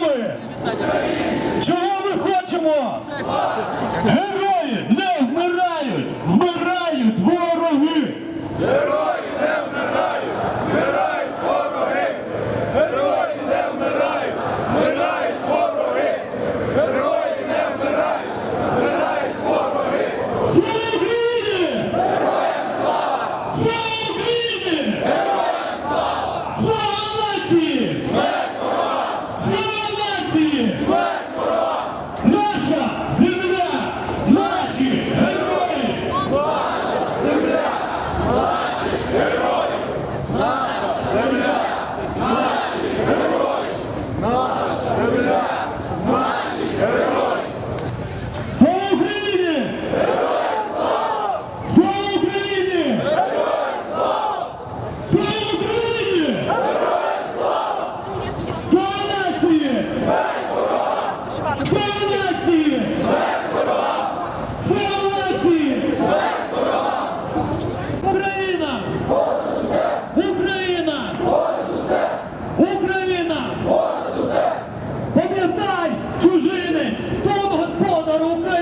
ми? Чого ми хочемо? Герої не вмирають, вмирають вороги. Герої не вмирають! Вмирають вороги! Герої не вмирають! Вмирають вороги! Герої не вмирають! Вмирають вороги! Слава Україні! Слава Україні! Слава нації! Слава нації! Наша земля! Наші герої! Слава Україні! Слава Україні! Слава Україні! Слава нації! Слава нації! Слава нації! Україна! Україна! Україна! Пам'ятай, чужинець, того господар українець!